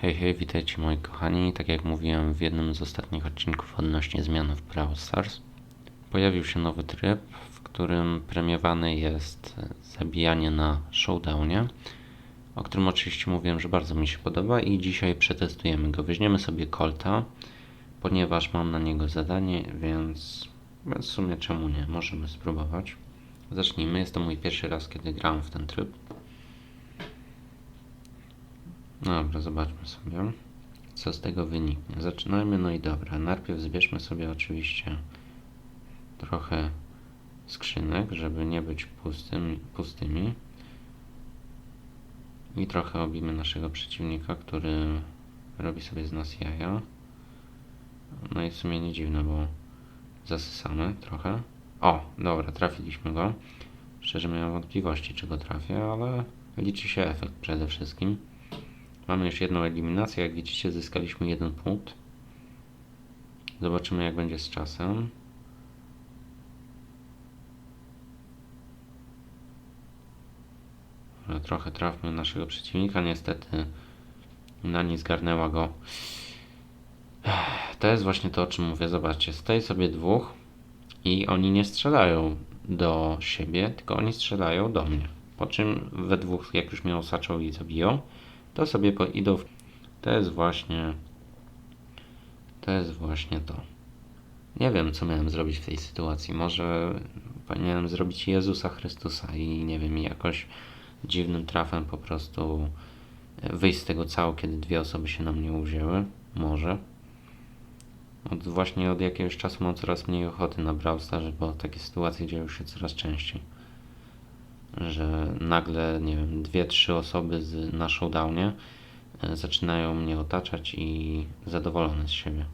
Hej, hej, witajcie moi kochani. Tak jak mówiłem w jednym z ostatnich odcinków odnośnie zmian w Brawl Stars, pojawił się nowy tryb, w którym premiowany jest zabijanie na showdownie, o którym oczywiście mówiłem, że bardzo mi się podoba i dzisiaj przetestujemy go. Weźmiemy sobie Colta, ponieważ mam na niego zadanie, więc w sumie czemu nie? Możemy spróbować. Zacznijmy. Jest to mój pierwszy raz, kiedy gram w ten tryb. Dobra, zobaczmy sobie, co z tego wyniknie. Zaczynajmy, no i dobra. Najpierw zbierzmy sobie oczywiście trochę skrzynek, żeby nie być pustym, pustymi. I trochę obimy naszego przeciwnika, który robi sobie z nas jaja. No i w sumie nie dziwne, bo zasysamy trochę. O, dobra, trafiliśmy go. Szczerze miałem wątpliwości, czy go trafię, ale liczy się efekt przede wszystkim. Mamy już jedną eliminację, jak widzicie zyskaliśmy jeden punkt. Zobaczymy jak będzie z czasem. Trochę trafmy naszego przeciwnika, niestety Nani zgarnęła go. To jest właśnie to, o czym mówię. Zobaczcie, stoi sobie dwóch i oni nie strzelają do siebie, tylko oni strzelają do mnie. Po czym we dwóch, jak już mnie osaczą i zabiją, to sobie idą. W... To jest właśnie. To jest właśnie to. Nie wiem, co miałem zrobić w tej sytuacji. Może powinienem zrobić Jezusa Chrystusa i nie wiem, jakoś dziwnym trafem po prostu wyjść z tego cału, kiedy dwie osoby się na mnie uwzięły. Może. Od, właśnie od jakiegoś czasu mam coraz mniej ochoty na Brawl Stars, bo takie sytuacje dzieją się coraz częściej. Że nagle, nie wiem, dwie, trzy osoby z, na showdownie e, zaczynają mnie otaczać i zadowolone z siebie.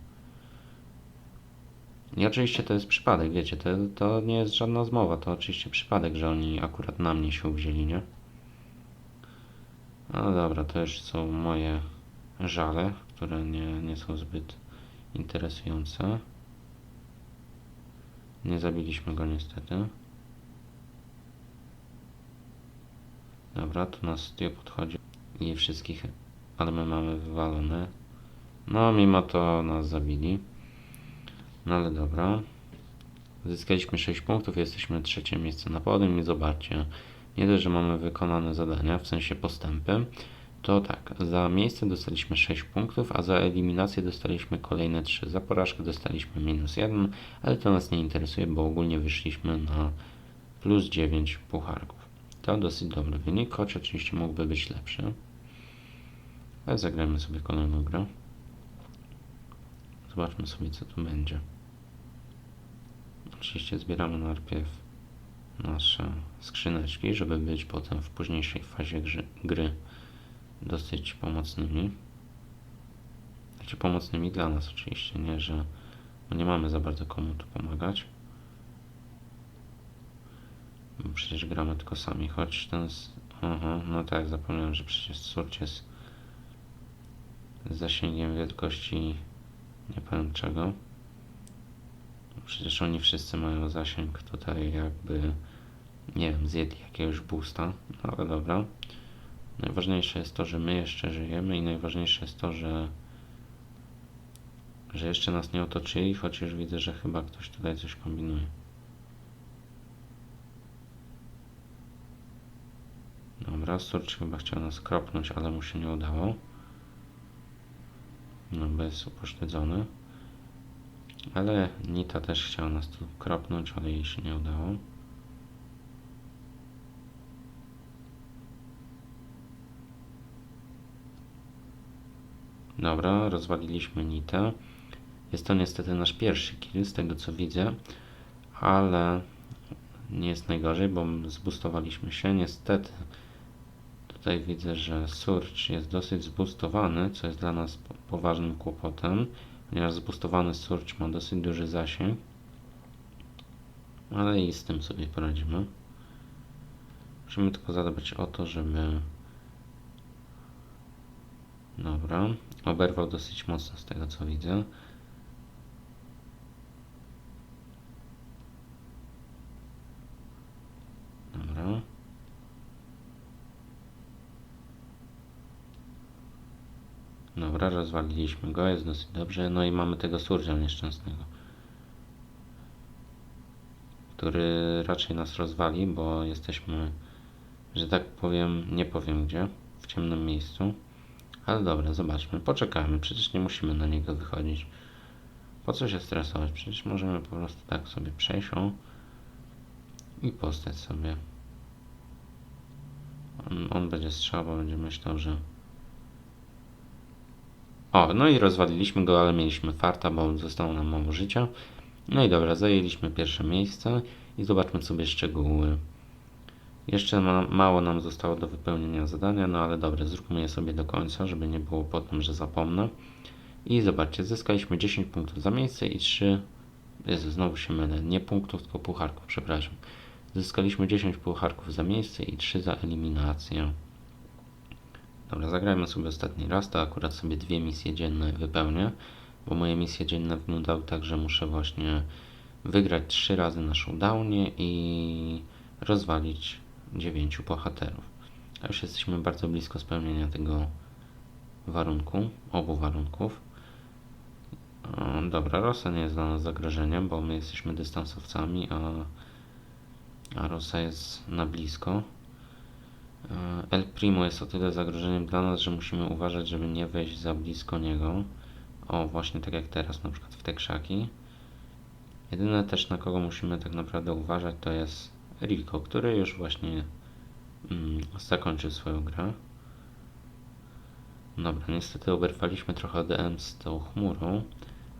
I oczywiście to jest przypadek, wiecie, to, to nie jest żadna zmowa, to oczywiście przypadek, że oni akurat na mnie się uwzięli, nie? No dobra, to już są moje żale, które nie, nie są zbyt interesujące. Nie zabiliśmy go niestety. Dobra, tu nas Stio podchodzi i wszystkich, ale my mamy wywalone. No, mimo to nas zabili. No ale dobra. Zyskaliśmy 6 punktów, jesteśmy trzecie miejsce na podium i zobaczcie, nie dość, że mamy wykonane zadania, w sensie postępy, to tak, za miejsce dostaliśmy 6 punktów, a za eliminację dostaliśmy kolejne 3. Za porażkę dostaliśmy minus 1, ale to nas nie interesuje, bo ogólnie wyszliśmy na plus 9 pucharków. To dosyć dobry wynik, choć oczywiście mógłby być lepszy. Ale zagrajmy sobie kolejną grę. Zobaczmy sobie, co tu będzie. Oczywiście zbieramy najpierw nasze skrzyneczki, żeby być potem w późniejszej fazie gry, gry dosyć pomocnymi. Znaczy pomocnymi dla nas oczywiście, nie, że nie mamy za bardzo komu tu pomagać. Przecież gramy tylko sami, choć ten... Aha, no tak, zapomniałem, że przecież Surge jest z zasięgiem wielkości nie powiem czego. Przecież oni wszyscy mają zasięg tutaj jakby nie wiem, zjedli jakiegoś boosta, no ale dobra. Najważniejsze jest to, że my jeszcze żyjemy i najważniejsze jest to, że że jeszcze nas nie otoczyli, chociaż widzę, że chyba ktoś tutaj coś kombinuje. Dobra, chyba chciał nas kropnąć, ale mu się nie udało. No, jest upośledzony. Ale Nita też chciała nas tu kropnąć, ale jej się nie udało. Dobra, rozwaliliśmy Nitę. Jest to niestety nasz pierwszy kill, z tego co widzę, ale nie jest najgorzej, bo zbustowaliśmy się. Niestety tutaj widzę, że Surge jest dosyć zbustowany, co jest dla nas po- poważnym kłopotem, ponieważ zbustowany Surge ma dosyć duży zasięg, ale i z tym sobie poradzimy. Musimy tylko zadbać o to, żeby Dobra, oberwał dosyć mocno z tego co widzę. Dobra. Dobra, rozwaliliśmy go, jest dosyć dobrze. No i mamy tego surża nieszczęsnego. Który raczej nas rozwali, bo jesteśmy, że tak powiem, nie powiem gdzie, w ciemnym miejscu. Ale dobra, zobaczmy, poczekajmy, przecież nie musimy na niego wychodzić. Po co się stresować? Przecież możemy po prostu tak sobie przejść i postać sobie. On, on będzie strzał, bo będzie myślał, że o, no i rozwaliliśmy go, ale mieliśmy farta, bo zostało nam mało życia. No i dobra, zajęliśmy pierwsze miejsce i zobaczmy sobie szczegóły. Jeszcze ma, mało nam zostało do wypełnienia zadania, no ale dobra, zróbmy je sobie do końca, żeby nie było potem, że zapomnę. I zobaczcie, zyskaliśmy 10 punktów za miejsce i 3. Jezu, znowu się mylę. Nie punktów, tylko pucharków, przepraszam. Zyskaliśmy 10 pucharków za miejsce i 3 za eliminację. Dobra, zagrajmy sobie ostatni raz, to akurat sobie dwie misje dzienne wypełnię, bo moje misje dzienne wyglądały tak, że muszę właśnie wygrać trzy razy na showdownie i rozwalić dziewięciu bohaterów. A już jesteśmy bardzo blisko spełnienia tego warunku, obu warunków. Dobra, Rosa nie jest dla nas zagrożeniem, bo my jesteśmy dystansowcami, a, a Rosa jest na blisko. E, El Primo jest o tyle zagrożeniem dla nas, że musimy uważać, żeby nie wejść za blisko niego. O, właśnie tak jak teraz, na przykład w te krzaki. Jedyne też na kogo musimy tak naprawdę uważać to jest Rico, który już właśnie mm, zakończył swoją grę. Dobra, niestety oberwaliśmy trochę ODM z tą chmurą,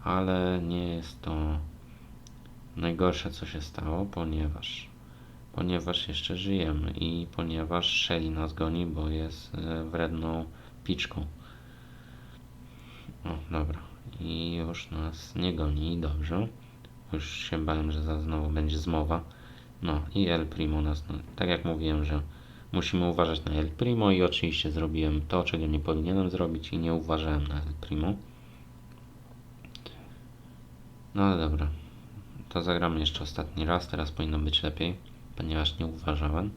ale nie jest to najgorsze co się stało, ponieważ ponieważ jeszcze żyjemy i ponieważ Shelly nas goni, bo jest e, wredną piczką. O, dobra. I już nas nie goni, dobrze. Już się bałem, że za znowu będzie zmowa. No i El Primo nas, no, tak jak mówiłem, że musimy uważać na El Primo i oczywiście zrobiłem to, czego nie powinienem zrobić i nie uważałem na El Primo. No ale dobra. To zagramy jeszcze ostatni raz, teraz powinno być lepiej ponieważ nie uważałem,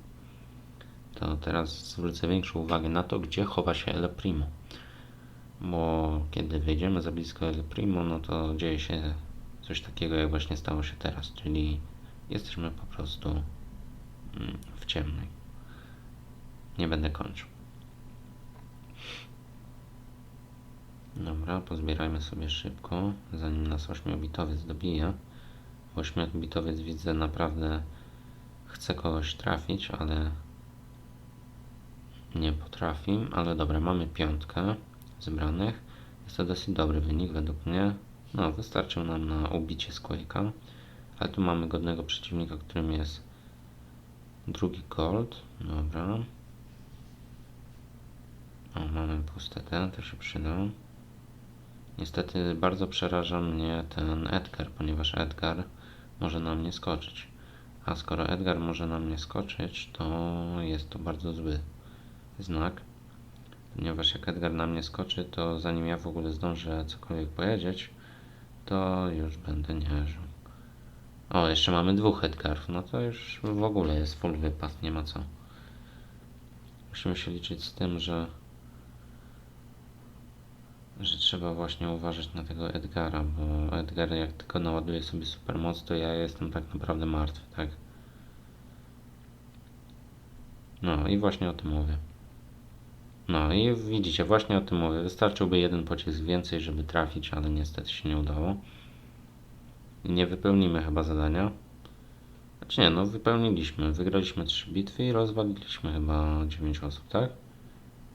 to teraz zwrócę większą uwagę na to, gdzie chowa się El Primo. Bo kiedy wejdziemy za blisko El Primo, no to dzieje się coś takiego, jak właśnie stało się teraz, czyli jesteśmy po prostu mm, w ciemnej. Nie będę kończył. Dobra, pozbierajmy sobie szybko, zanim nas 8-bitowiec dobije. 8-bitowiec widzę naprawdę Chcę kogoś trafić, ale nie potrafi. Ale dobra, mamy piątkę zebranych. Jest to dosyć dobry wynik według mnie. No, wystarczył nam na ubicie Squake'a. Ale tu mamy godnego przeciwnika, którym jest drugi gold. Dobra. O, mamy puste ten, to się przyda. Niestety bardzo przeraża mnie ten Edgar, ponieważ Edgar może na mnie skoczyć. A skoro Edgar może na mnie skoczyć, to jest to bardzo zły znak. Ponieważ jak Edgar na mnie skoczy, to zanim ja w ogóle zdążę cokolwiek powiedzieć, to już będę nie żył. O, jeszcze mamy dwóch Edgarów, no to już w ogóle jest full wypad, nie ma co. Musimy się liczyć z tym, że że trzeba właśnie uważać na tego Edgara, bo Edgar jak tylko naładuje sobie supermoc, to ja jestem tak naprawdę martwy, tak? No i właśnie o tym mówię. No i widzicie, właśnie o tym mówię. Wystarczyłby jeden pocisk więcej, żeby trafić, ale niestety się nie udało. Nie wypełnimy chyba zadania. Znaczy nie, no wypełniliśmy. Wygraliśmy 3 bitwy i rozwaliliśmy chyba 9 osób, tak?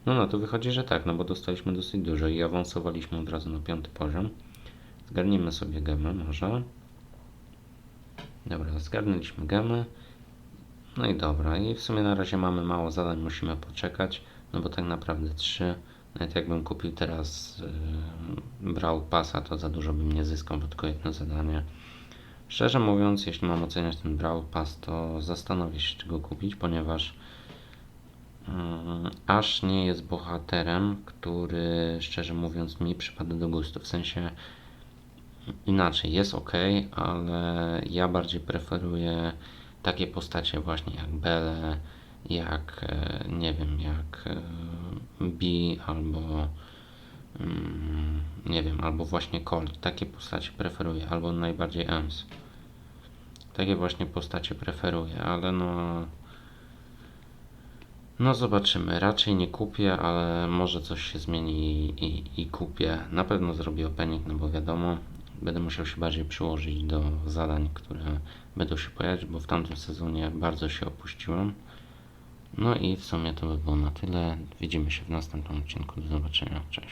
No no, to wychodzi, że tak, no bo dostaliśmy dosyć dużo i awansowaliśmy od razu na piąty poziom. Zgarnijmy sobie gemę może. Dobra, zgarnęliśmy gemę. No i dobra, i w sumie na razie mamy mało zadań, musimy poczekać, no bo tak naprawdę trzy. Nawet jakbym kupił teraz yy, brał pasa, to za dużo bym nie zyskał, bo tylko jedno zadanie. Szczerze mówiąc, jeśli mam oceniać ten Brawl Pass, to zastanowię się, czy go kupić, ponieważ aż nie jest bohaterem, który szczerze mówiąc mi przypada do gustu. W sensie inaczej, jest ok, ale ja bardziej preferuję takie postacie właśnie jak Belle, jak e, nie wiem, jak e, B albo mm, nie wiem, albo właśnie Colt. Takie postacie preferuję, albo najbardziej Ems. Takie właśnie postacie preferuję, ale no. No zobaczymy. Raczej nie kupię, ale może coś się zmieni i, i, i kupię. Na pewno zrobię opening, no bo wiadomo, będę musiał się bardziej przyłożyć do zadań, które będą się pojawiać, bo w tamtym sezonie bardzo się opuściłem. No i w sumie to by było na tyle. Widzimy się w następnym odcinku. Do zobaczenia. Cześć.